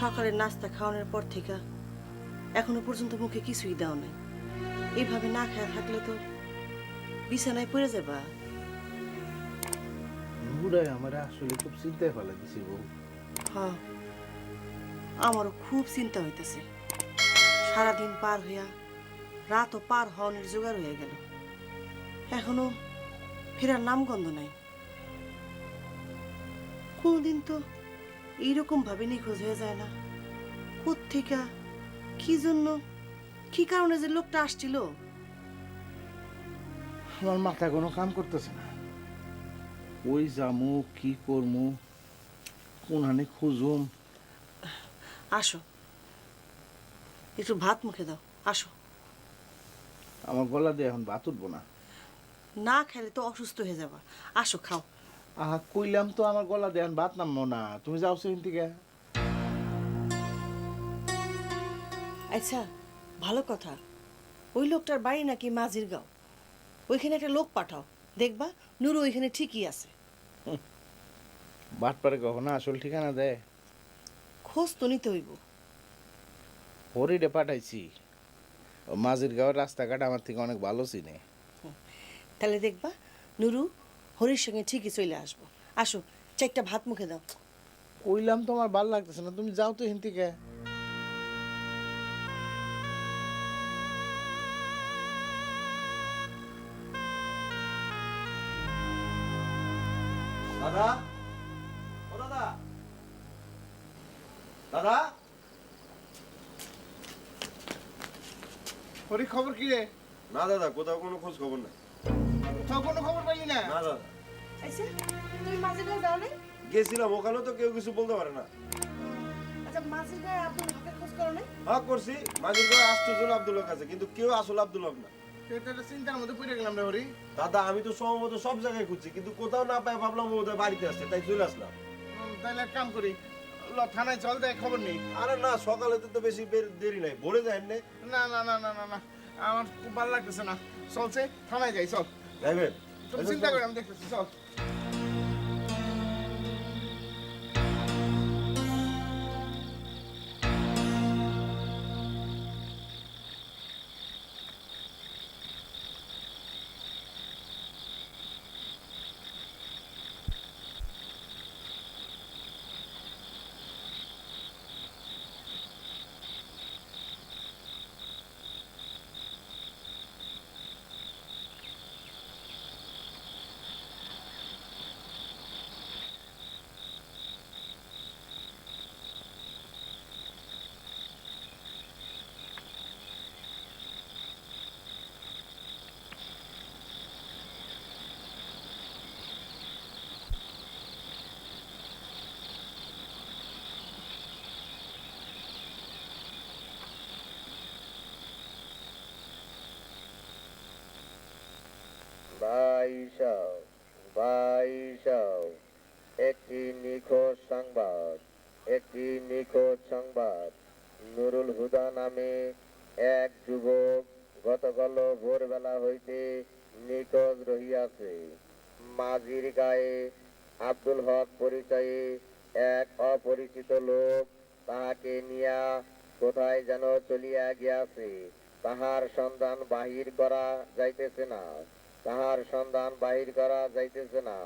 সকালে নাস্তা খাওয়ানোর পর থেকে এখনও পর্যন্ত মুখে কিছুই দাও নাই। এইভাবে না খেয়ে থাকলে তো বিছানায় পড়ে যাবা। বুড়াই আমার আসলে খুব চিন্তায় ফেলা দিছি বউ। হ্যাঁ আমারও খুব চিন্তা হইতেছে। সারাদিন পার হইয়া রাতও পার হওয়ানোর জোগাড় হয়ে গেল। এখনও ফেরার নামগন্ধ নাই। কোনদিন তো এইরকম ভাবে নিখোঁজ হয়ে যায় না। কোত্থেকে? কি জন্য? কি কারণে যে লোকটা আসছিল? আমার মাথা কোনো কাম করতেছে না। ওই জামু কি করমু কোনহানে খুঁজুম? আসো। একটু ভাত মুখে দাও। আসো। আমার গলা দিয়ে এখন ভাত উঠবো না। না খেলে তো অসুস্থ হয়ে যাবা। আসো খাও। আহা কইলাম তো আমার গলা দেন ভাত নামবো না। তুমি যাও সেখান থেকে। আচ্ছা ভালো কথা। ওই লোকটার বাড়ি নাকি মাঝির গাঁও। ওইখানে একটা লোক পাঠাও। দেখবা নুরু ওইখানে ঠিকই আছে। বাট পারে কখনো আসল ঠিকানা দেয় খোঁজ তো নিতে হইব। হরিডে পাঠাইছি। মাঝির গাঁয়ের রাস্তাঘাট আমার থেকে অনেক ভালো চিনে। তাহলে দেখবা নুরু হরির সঙ্গে ঠিকই চলে আসব। আসো চারটা ভাত মুখে দাও। কইলাম তো আমার ভালো লাগতেছে না তুমি যাও তো এখান থেকে। দাদা? ও দাদা? দাদা? হরি খবর কি রে? না দাদা কোথাও কোনো খোঁজ খবর নাই। কোথাও কোনো খবর না? না দাদা আচ্ছা তুমি মাঝির যাও নাই গেছিলাম ওখানেও তো কেউ কিছু বলতে পারে না। আচ্ছা খোঁজ করো নাই? হ্যাঁ করছি। মাঝির করে আশ্চর্য আব্দুল হক কিন্তু কেউ আসল আব্দুল না। এটা তো চিন্তার মধ্যে পড়ে গেলাম রে হরি। দাদা আমি তো সম্ভবত সব জায়গায় খুঁজছি কিন্তু কোথাও না পাই ভাবলাম বোধহয় বাড়িতে আসছে তাই চলে আসলাম। তাহলে এক কাম করি ল থানায় চল দেখ খবর নেই। আরে না সকালে তো তো বেশি দেরি নাই ভরে যায় না। না না না না না না আমার খুব ভালো লাগতেছে না। চলছে থানায় যাই চল। যাইবেন? তুমি চিন্তা করে আমি দেখতেছি চল। বাইশাও বাইশাও একটি নিখোঁজ সংবাদ একটি নিখোঁজ সংবাদ নুরুল হুদা নামে এক যুবক গতকাল ভোরবেলা হইতে নিখোঁজ রহিয়াছে। মাঝির গায়ে আব্দুল হক পরিচয়ে এক অপরিচিত লোক তাহাকে নিয়া কোথায় যেন চলিয়া গিয়াছে। তাহার সন্ধান বাহির করা যাইতেছে না। তাহার সন্ধান বাহির করা যাইতেছে না।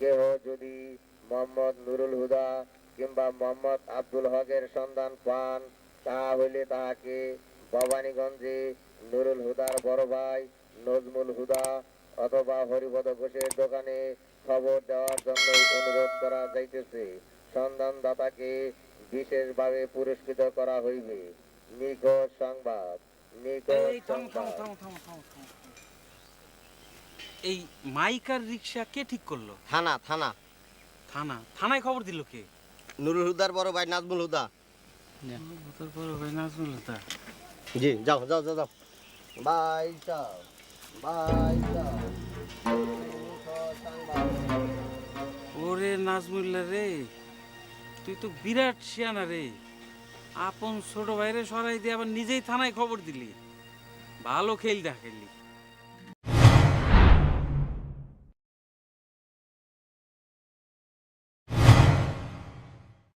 কেহ যদি মোহাম্মদ নুরুল হুদা কিংবা মোহাম্মদ আব্দুল হকের সন্ধান পান তাহা হইলে তাহাকে ভবানীগঞ্জে নুরুল হুদার বড় ভাই নজমুল হুদা অথবা হরিপদ ঘোষের দোকানে খবর দেওয়ার জন্য অনুরোধ করা যাইতেছে। সন্ধানদাতাকে বিশেষভাবে পুরস্কৃত করা হইবে। নিখোঁজ সংবাদ নিখোঁজ সংবাদ। এই মাইকার রিক্সা কে ঠিক করল? থানা থানা। থানা। থানায় খবর দিল কে? নুরুল হুদার বড় ভাই নাজমুল হুদা। তোর বড় ভাই নাজমুল হুদা। জি যাও যাও যাও যাও। বাই যাও বাই যাও। ওরে নাজমুল্লা রে তুই তো বিরাট শিয়ানা রে। আপন ছোট ভাইরে সরাই দিয়ে আবার নিজেই থানায় খবর দিলি। ভালো খেল খেললি।